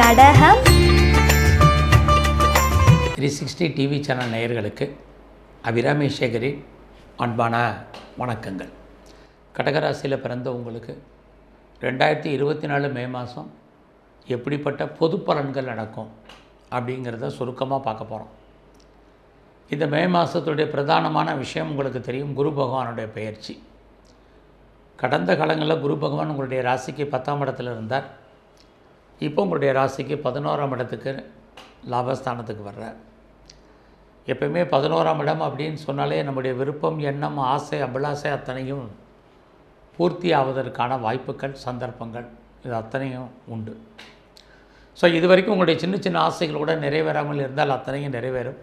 கடகம். Three sixty TV channel நேயர்களுக்கு அபிராமி சேகரின் அன்பான வணக்கங்கள். கடகராசியில் பிறந்த உங்களுக்கு ரெண்டாயிரத்தி இருபத்தி நாலு மே மாதம் எப்படிப்பட்ட பொது பலன்கள் நடக்கும் அப்படிங்கிறத சுருக்கமாக பார்க்க போகிறோம் இந்த மே மாதத்துடைய பிரதானமான விஷயம் உங்களுக்கு தெரியும் குரு பகவானுடைய பெயர்ச்சி. கடந்த காலங்களில் குரு பகவான் உங்களுடைய ராசிக்கு பத்தாம் இடத்துல இருந்தார். இப்போ உங்களுடைய ராசிக்கு பதினோராம் இடத்துக்கு லாபஸ்தானத்துக்கு வர்றார். எப்பயுமே பதினோராம் இடம் அப்படின்னு சொன்னாலே நம்முடைய விருப்பம் எண்ணம் ஆசை அபிலாசை அத்தனையும் பூர்த்தி ஆவதற்கான வாய்ப்புகள் சந்தர்ப்பங்கள் இது அத்தனையும் உண்டு. ஸோ இது வரைக்கும் உங்களுடைய சின்ன சின்ன ஆசைகள் கூட நிறைவேறாமல் இருந்தால் அத்தனையும் நிறைவேறும்.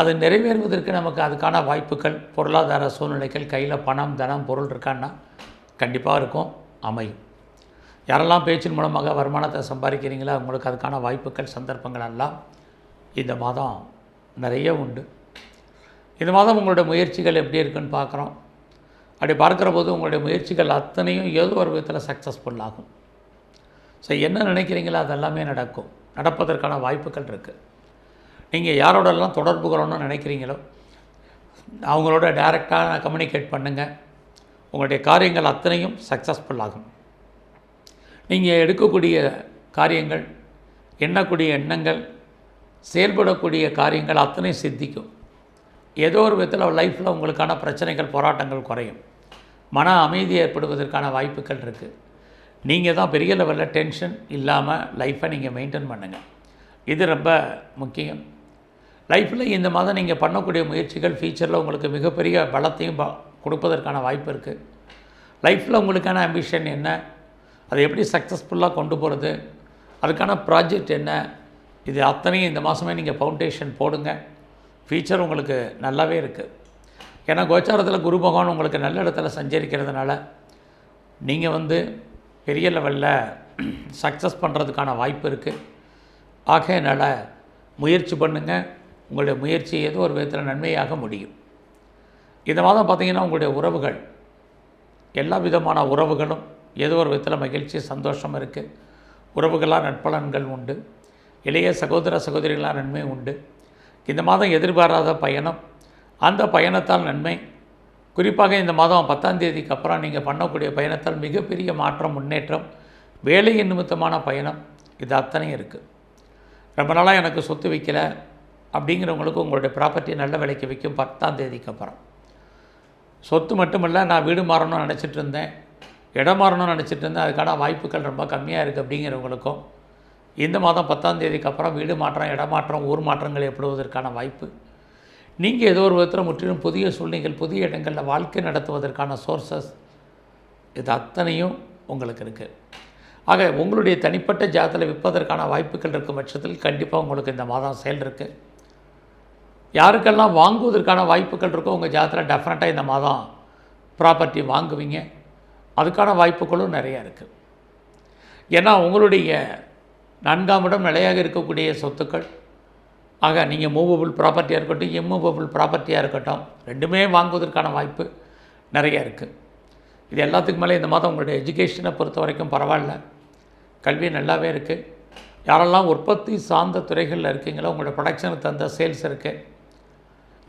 அது நிறைவேறுவதற்கு நமக்கு அதுக்கான வாய்ப்புகள் பொருளாதார சூழ்நிலைகள் கையில் பணம் தனம் பொருள் இருக்கான்னா கண்டிப்பாக இருக்கும் அமையும். யாரெல்லாம் பேச்சின் மூலமாக வருமானத்தை சம்பாதிக்கிறீங்களோ அவங்களுக்கு அதுக்கான வாய்ப்புகள் சந்தர்ப்பங்கள் எல்லாம் இந்த மாதம் நிறைய உண்டு. இந்த மாதம் உங்களுடைய முயற்சிகள் எப்படி இருக்குன்னு பார்க்குறோம். அப்படி பார்க்குற போது உங்களுடைய முயற்சிகள் அத்தனையும் ஏதோ ஒரு விதத்தில் சக்ஸஸ்ஃபுல் ஆகும். ஸோ என்ன நினைக்கிறீங்களோ அதெல்லாமே நடக்கும். நடப்பதற்கான வாய்ப்புகள் இருக்குது நீங்கள் யாரோடெல்லாம் தொடர்பு கொள்ளணும்னு நினைக்கிறீங்களோ அவங்களோட டைரெக்டாக கம்யூனிகேட் பண்ணுங்கள் உங்களுடைய காரியங்கள் அத்தனையும் சக்ஸஸ்ஃபுல் ஆகும். நீங்கள் எடுக்கக்கூடிய காரியங்கள் எண்ணக்கூடிய எண்ணங்கள் செயல்படக்கூடிய காரியங்கள் அத்தனையும் சித்திக்கும். ஏதோ ஒரு விதத்தில் லைஃப்பில் உங்களுக்கான பிரச்சனைகள் போராட்டங்கள் குறையும். மன அமைதி ஏற்படுவதற்கான வாய்ப்புகள் இருக்குது நீங்கள் தான் பெரிய லெவலில் டென்ஷன் இல்லாமல் லைஃப்பை நீங்கள் மெயின்டைன் பண்ணுங்கள் இது ரொம்ப முக்கியம். லைஃப்பில் இந்த மாதம் நீங்கள் பண்ணக்கூடிய முயற்சிகள் ஃபியூச்சரில் உங்களுக்கு மிகப்பெரிய பலத்தையும் ப- கொடுப்பதற்கான வாய்ப்பு இருக்குது லைஃப்பில் உங்களுக்கான அம்பிஷன் என்ன? அதை எப்படி சக்ஸஸ்ஃபுல்லாக கொண்டு போகிறது அதுக்கான ப்ராஜெக்ட் என்ன? இது அத்தனையும் இந்த மாதமே நீங்கள் ஃபவுண்டேஷன் போடுங்க. ஃபியூச்சர் உங்களுக்கு நல்லாவே இருக்குது ஏன்னா கோச்சாரத்தில் குரு பகவான் உங்களுக்கு நல்ல இடத்துல சஞ்சரிக்கிறதுனால நீங்கள் வந்து பெரிய லெவலில் சக்ஸஸ் பண்ணுறதுக்கான வாய்ப்பு இருக்குது ஆகையினால் முயற்சி பண்ணுங்கள் உங்களுடைய முயற்சி ஏதோ ஒரு விதத்தில் நன்மையாக முடியும். இந்த மாதம் பார்த்திங்கன்னா உங்களுடைய உறவுகள் எல்லா விதமான உறவுகளும் ஏதோ ஒரு விதத்தில் மகிழ்ச்சி சந்தோஷம் இருக்குது உறவுகளாக நட்பலன்கள் உண்டு. இளைய சகோதர சகோதரிகளாக நன்மை உண்டு. இந்த மாதம் எதிர்பாராத பயணம். அந்த பயணத்தால் நன்மை. குறிப்பாக இந்த மாதம் பத்தாம் தேதிக்கு அப்புறம் நீங்கள் பண்ணக்கூடிய பயணத்தால் மிகப்பெரிய மாற்றம் முன்னேற்றம் வேலை நிமித்தமான பயணம். இது அத்தனையும் இருக்குது ரொம்ப நாளாக எனக்கு சொத்து வைக்கல அப்படிங்கிறவங்களுக்கு உங்களுடைய ப்ராப்பர்ட்டி நல்ல விலைக்கு விற்கும் பத்தாம் தேதிக்கு அப்புறம். சொத்து மட்டுமல்ல நான் வீடு மாறணும்னு நினச்சிட்டு இருந்தேன். இடம் மாறணும்னு நினச்சிட்டு இருந்தேன் அதுக்கான வாய்ப்புகள் ரொம்ப கம்மியாக இருக்குது அப்படிங்கிறவங்களுக்கும் இந்த மாதம் பத்தாம் தேதிக்கு அப்புறம் வீடு மாற்றம் இடமாற்றம் ஊர் மாற்றங்கள் ஏற்படுவதற்கான வாய்ப்பு. நீங்கள் ஏதோ ஒரு விதத்தில் முற்றிலும் புதிய சூழ்நிலைகள் புதிய இடங்களில் வாழ்க்கை நடத்துவதற்கான சோர்சஸ் இது அத்தனையும் உங்களுக்கு இருக்குது ஆக உங்களுடைய தனிப்பட்ட ஜாதத்தில் விற்பதற்கான வாய்ப்புகள் இருக்கும் பட்சத்தில் கண்டிப்பாக உங்களுக்கு இந்த மாதம் செயல் இருக்குது யாருக்கெல்லாம் வாங்குவதற்கான வாய்ப்புகள் இருக்கோ உங்கள் ஜாதத்தில் டெஃபினட்டாக இந்த மாதம் ப்ராப்பர்ட்டி வாங்குவீங்க. அதுக்கான வாய்ப்புகளும் நிறையா இருக்குது ஏன்னா உங்களுடைய நான்காம் இடம் நிலையாக இருக்கக்கூடிய சொத்துக்கள் ஆக நீங்கள் மூவபிள் ப்ராப்பர்ட்டியாக இருக்கட்டும் இம்மூவபிள் ப்ராப்பர்ட்டியாக இருக்கட்டும் ரெண்டுமே வாங்குவதற்கான வாய்ப்பு நிறையா இருக்குது இது எல்லாத்துக்கு மேலே இந்த மாதம் உங்களுடைய எஜுகேஷனை பொறுத்த வரைக்கும் பரவாயில்ல. கல்வி நல்லாவே இருக்குது யாரெல்லாம் உற்பத்தி சார்ந்த துறைகளில் இருக்கீங்களோ உங்களோட ப்ரொடக்ஷனுக்கு தந்த சேல்ஸ் இருக்குது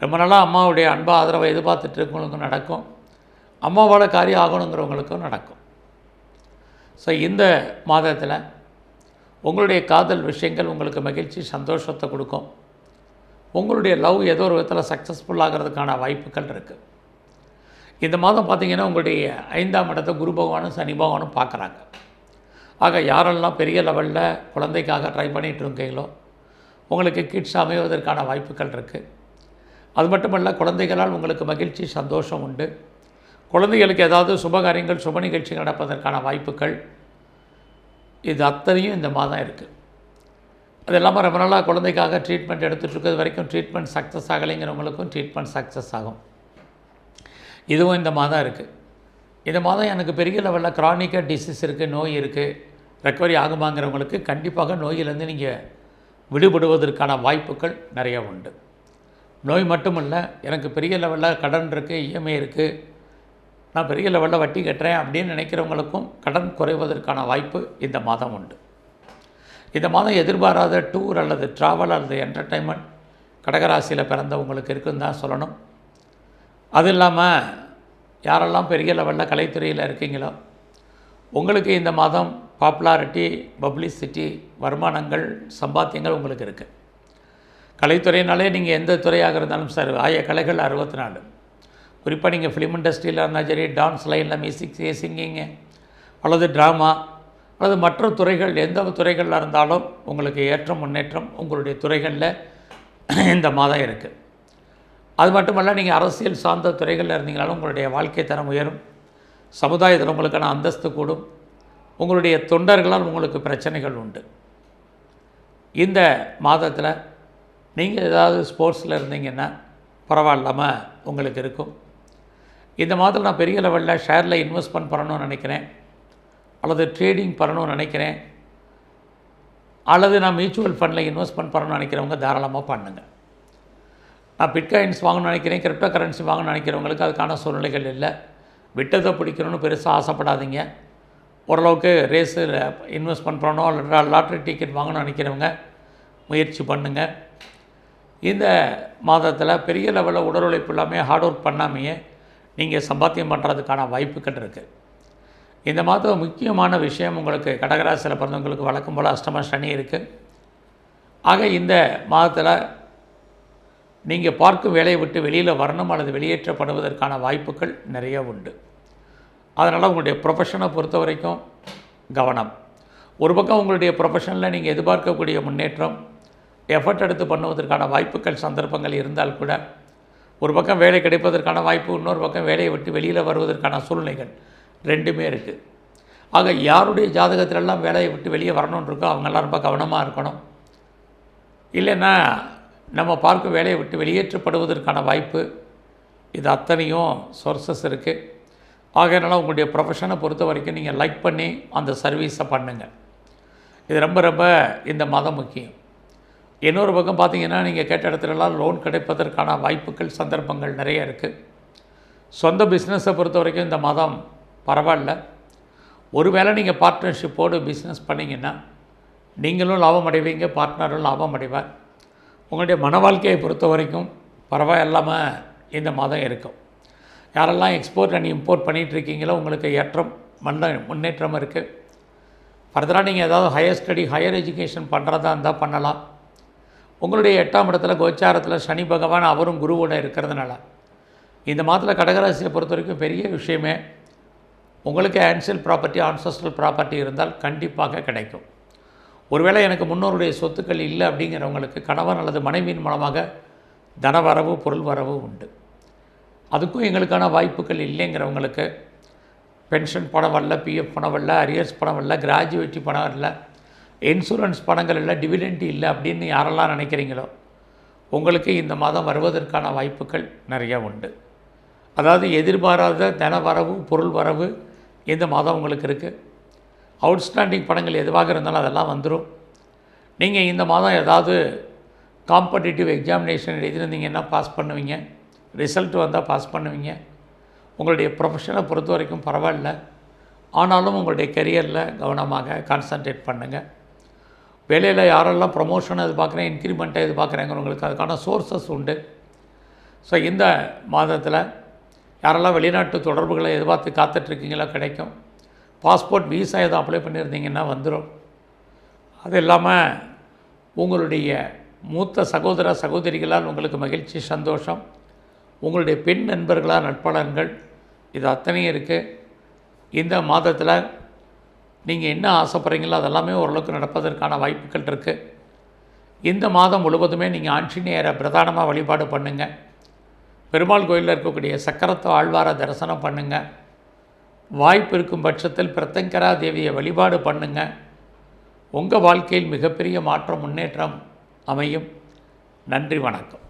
ரொம்ப நாளாக அம்மாவுடைய அன்பு ஆதரவை எதிர்பார்த்துட்டு இருக்கவங்களுக்கு நடக்கும். அம்மாவோட காரியம் ஆகணுங்கிறவங்களுக்கும் நடக்கும். ஸோ இந்த மாதத்தில் உங்களுடைய காதல் விஷயங்கள் உங்களுக்கு மகிழ்ச்சி சந்தோஷத்தை கொடுக்கும். உங்களுடைய லவ் ஏதோ ஒரு விதத்தில் சக்ஸஸ்ஃபுல் ஆகிறதுக்கான வாய்ப்புகள் இருக்குது இந்த மாதம் பார்த்திங்கன்னா உங்களுடைய ஐந்தாம் இடத்தை குரு பகவானும் சனி பகவானும் பார்க்குறாங்க ஆக யாரெல்லாம் பெரிய லெவலில் குழந்தைக்காக ட்ரை பண்ணிகிட்டு இருக்கீங்களோ உங்களுக்கு கிட்ஸ் அமைவதற்கான வாய்ப்புகள் இருக்குது அது மட்டுமல்ல குழந்தைகளால் உங்களுக்கு மகிழ்ச்சி சந்தோஷம் உண்டு. குழந்தைகளுக்கு ஏதாவது சுபகாரியங்கள் சுப நிகழ்ச்சி நடப்பதற்கான வாய்ப்புகள் இது அத்தனையும் இந்த மாதம் இருக்குது அது இல்லாமல் ரொம்ப நாளாக குழந்தைக்காக ட்ரீட்மெண்ட் எடுத்துகிட்ருக்கிறது வரைக்கும் ட்ரீட்மெண்ட் சக்ஸஸ் ஆகலைங்கிறவங்களுக்கும் ட்ரீட்மெண்ட் சக்ஸஸ் ஆகும். இதுவும் இந்த மாதம் இருக்குது இந்த மாதம் எனக்கு பெரிய லெவலில் க்ரானிக்காக டிசீஸ் இருக்குது நோய் இருக்குது ரெக்கவரி ஆகுமாங்கிறவங்களுக்கு கண்டிப்பாக நோயிலேருந்து நீங்கள் விடுபடுவதற்கான வாய்ப்புகள் நிறைய உண்டு. நோய் மட்டுமல்ல எனக்கு பெரிய லெவலில் கடன் இருக்குது இஎம்ஐ இருக்குது நான் பெரிய லெவலில் வட்டி கட்டுறேன் அப்படின்னு நினைக்கிறவங்களுக்கும் கடன் குறைவதற்கான வாய்ப்பு இந்த மாதம் உண்டு. இந்த மாதம் எதிர்பாராத டூர் அல்லது ட்ராவல் அல்லது என்டர்டைன்மெண்ட் கடகராசியில் பிறந்தவங்களுக்கு இருக்குன்னு தான் சொல்லணும். அது இல்லாமல் யாரெல்லாம் பெரிய லெவலில் கலைத்துறையில் இருக்கீங்களோ உங்களுக்கு இந்த மாதம் பாப்புலாரிட்டி பப்ளிசிட்டி வருமானங்கள் சம்பாத்தியங்கள் உங்களுக்கு இருக்குது கலைத்துறையினாலே நீங்கள் எந்த துறையாக இருந்தாலும் சரி ஆய கலைகள் அறுபத்தி நாலு. குறிப்பாக நீங்கள் ஃபிலிம் இண்டஸ்ட்ரியில் இருந்தால் சரி டான்ஸ் லைனில் மியூசிக் சிங்கிங்கு அல்லது ட்ராமா அல்லது மற்ற துறைகள் எந்த துறைகளில் இருந்தாலும் உங்களுக்கு ஏற்றம் முன்னேற்றம் உங்களுடைய துறைகளில் இந்த மாதம் இருக்குது அது மட்டுமல்ல நீங்கள் அரசியல் சார்ந்த துறைகளில் இருந்தீங்கனாலும் உங்களுடைய வாழ்க்கை தரம் உயரும். சமுதாயத்தில் உங்களுக்கான அந்தஸ்து கூடும். உங்களுடைய தொண்டர்களால் உங்களுக்கு பிரச்சனைகள் உண்டு. இந்த மாதத்தில் நீங்கள் ஏதாவது ஸ்போர்ட்ஸில் இருந்தீங்கன்னா பரவாயில்லாமல் உங்களுக்கு இருக்கும். இந்த மாதத்தில் நான் பெரிய லெவலில் ஷேரில் இன்வெஸ்ட்மெண்ட் பண்ணணும்னு நினைக்கிறேன். அல்லது ட்ரேடிங் பண்ணணும்னு நினைக்கிறேன். அல்லது நான் மியூச்சுவல் ஃபண்டில் இன்வெஸ்ட்மெண்ட் பண்ணணும்னு நினைக்கிறவங்க தாராளமாக பண்ணுங்கள் நான் பிட்காயின்ஸ் வாங்கணும்னு நினைக்கிறேன் கிரிப்டோ கரன்சி வாங்கணும்னு நினைக்கிறவங்களுக்கு அதுக்கான சூழ்நிலைகள் இல்லை. விட்டதை பிடிக்கணும்னு பெருசாக ஆசைப்படாதீங்க. ஓரளவுக்கு ரேஸில் இன்வெஸ்ட்மெண்ட் பண்ணணும் அல்லது லாட்ரி டிக்கெட் வாங்கணும்னு நினைக்கிறவங்க முயற்சி பண்ணுங்கள் இந்த மாதத்தில் பெரிய லெவலில் உடல் உழைப்பு இல்லாமல் ஹார்ட் ஒர்க் பண்ணாமையே நீங்கள் சம்பாத்தியம் பண்ணுறதுக்கான வாய்ப்புகள் இருக்குது இந்த மாதம் முக்கியமான விஷயம் உங்களுக்கு கடகராசியில் பிறந்தவங்களுக்கு வழக்கம் போல் அஷ்டம சனி இருக்குது ஆக இந்த மாதத்தில் நீங்கள் பார்க்கும் வேலையை விட்டு வெளியில் வரணும் அல்லது வெளியேற்றப்படுவதற்கான வாய்ப்புகள் நிறைய உண்டு. அதனால் உங்களுடைய ப்ரொஃபஷனை பொறுத்த வரைக்கும் கவனம். ஒரு பக்கம் உங்களுடைய ப்ரொஃபஷனில் நீங்கள் எதிர்பார்க்கக்கூடிய முன்னேற்றம் எஃபர்ட் எடுத்து பண்ணுவதற்கான வாய்ப்புகள் சந்தர்ப்பங்கள் இருந்தால் கூட ஒரு பக்கம் வேலை கிடைப்பதற்கான வாய்ப்பு இன்னொரு பக்கம் வேலையை விட்டு வெளியில் வருவதற்கான சூழ்நிலைகள் ரெண்டுமே இருக்குது ஆக யாருடைய ஜாதகத்திலெல்லாம் வேலையை விட்டு வெளியே வரணும்னு இருக்கோ அவங்கெல்லாம் ரொம்ப கவனமாக இருக்கணும். இல்லைன்னா நம்ம பார்க்கும் வேலையை விட்டு வெளியேற்றப்படுவதற்கான வாய்ப்பு இது அத்தனையும் சோர்சஸ் இருக்குது ஆகையினால உங்களுடைய ப்ரொஃபஷனை பொறுத்த வரைக்கும் நீங்கள் லைக் பண்ணி அந்த சர்வீஸை பண்ணுங்கள் இது ரொம்ப ரொம்ப இந்த மதம் முக்கியம். இன்னொரு பக்கம் பார்த்திங்கன்னா நீங்கள் கேட்ட இடத்துலலாம் லோன் கிடைப்பதற்கான வாய்ப்புகள் சந்தர்ப்பங்கள் நிறைய இருக்குது சொந்த பிஸ்னஸை பொறுத்த வரைக்கும் இந்த மாதம் பரவாயில்ல. ஒருவேளை நீங்கள் பார்ட்னர்ஷிப்போடு பிஸ்னஸ் பண்ணிங்கன்னா நீங்களும் லாபம் அடைவீங்க பார்ட்னரும் லாபம் அடைவார். உங்களுடைய மன வாழ்க்கையை பொறுத்த வரைக்கும் பரவாயில்லாமல் இந்த மாதம் இருக்கும். யாரெல்லாம் எக்ஸ்போர்ட் அண்ட் இம்போர்ட் பண்ணிகிட்ருக்கீங்களோ உங்களுக்கு ஏற்றம் மன்ன முன்னேற்றம் இருக்குது ஃபர்தராக நீங்கள் ஏதாவது ஹையர் ஸ்டடி ஹையர் எஜுகேஷன் பண்ணுறதா இருந்தால் பண்ணலாம். உங்களுடைய எட்டாம் இடத்துல கோச்சாரத்தில் சனி பகவான் அவரும் குருவோட இருக்கிறதுனால. இந்த மாதத்தில் கடகராசியை பொறுத்த வரைக்கும் பெரிய விஷயமே உங்களுக்கு ஆன்சியல் ப்ராப்பர்ட்டி ஆன்சஸ்ட்ரல் ப்ராப்பர்ட்டி இருந்தால் கண்டிப்பாக கிடைக்கும். ஒருவேளை எனக்கு முன்னோருடைய சொத்துக்கள் இல்லை அப்படிங்கிறவங்களுக்கு கணவன் அல்லது மனைவியின் மூலமாக தனவரவு பொருள் வரவு உண்டு. அதுக்கும் எங்களுக்கான வாய்ப்புகள் இல்லைங்கிறவங்களுக்கு பென்ஷன் பணம் வரல பிஎஃப் பணம் வரல அரியர்ஸ் பணம் வரல கிராஜுவேட்டி பணம் வரல இன்சூரன்ஸ் பணங்கள் இல்லை டிவிடெண்ட் இல்லை அப்படின்னு யாரெல்லாம் நினைக்கிறீங்களோ உங்களுக்கு இந்த மாதம் வருவதற்கான வாய்ப்புகள் நிறைய உண்டு. அதாவது எதிர்பாராத தன வரவு பொருள் வரவு இந்த மாதம் உங்களுக்கு இருக்குது அவுட்ஸ்டாண்டிங் படங்கள் எதுவாக இருந்தாலும் அதெல்லாம் வந்துடும் நீங்கள் இந்த மாதம் ஏதாவது காம்படிட்டிவ் எக்ஸாமினேஷன் எழுதியிருந்தீங்கன்னா பாஸ் பண்ணுவீங்க? ரிசல்ட் வந்தால் பாஸ் பண்ணுவீங்க. உங்களுடைய ப்ரொஃபஷனை பொறுத்த வரைக்கும் பரவாயில்ல. ஆனாலும் உங்களுடைய கெரியரில் கவனமாக கான்சன்ட்ரேட் பண்ணுங்கள் வேலையில் யாரெல்லாம் ப்ரொமோஷன் எதிர்பார்க்குறேன் இன்க்ரிமெண்ட்டை எதிர்பார்க்குறேங்கிறவங்களுக்கு அதுக்கான சோர்சஸ் உண்டு. ஸோ இந்த மாதத்தில் யாரெல்லாம் வெளிநாட்டு தொடர்புகளை எதிர்பார்த்து காத்துட்ருக்கீங்களோ கிடைக்கும். பாஸ்போர்ட் விசா எதுவும் அப்ளை பண்ணியிருந்தீங்கன்னா வந்துடும் அது இல்லாமல் உங்களுடைய மூத்த சகோதர சகோதரிகளால் உங்களுக்கு மகிழ்ச்சி சந்தோஷம். உங்களுடைய பெண் நண்பர்களால் நட்பலன்கள் இது அத்தனையும் இருக்குது இந்த மாதத்தில் நீங்கள் என்ன ஆசைப்படுறீங்களோ அதெல்லாமே ஓரளவுக்கு நடப்பதற்கான வாய்ப்புகள் இருக்குது இந்த மாதம் முழுவதுமே நீங்கள் ஆஞ்சநேயரை பிரதானமாக வழிபாடு பண்ணுங்கள் பெருமாள் கோயிலில் இருக்கக்கூடிய சக்கரத்தை ஆழ்வார தரிசனம் பண்ணுங்கள் வாய்ப்பு இருக்கும் பட்சத்தில் பிரத்தங்கரா தேவியை வழிபாடு பண்ணுங்கள் உங்கள் வாழ்க்கையில் மிகப்பெரிய மாற்றம் முன்னேற்றம் அமையும். நன்றி வணக்கம்.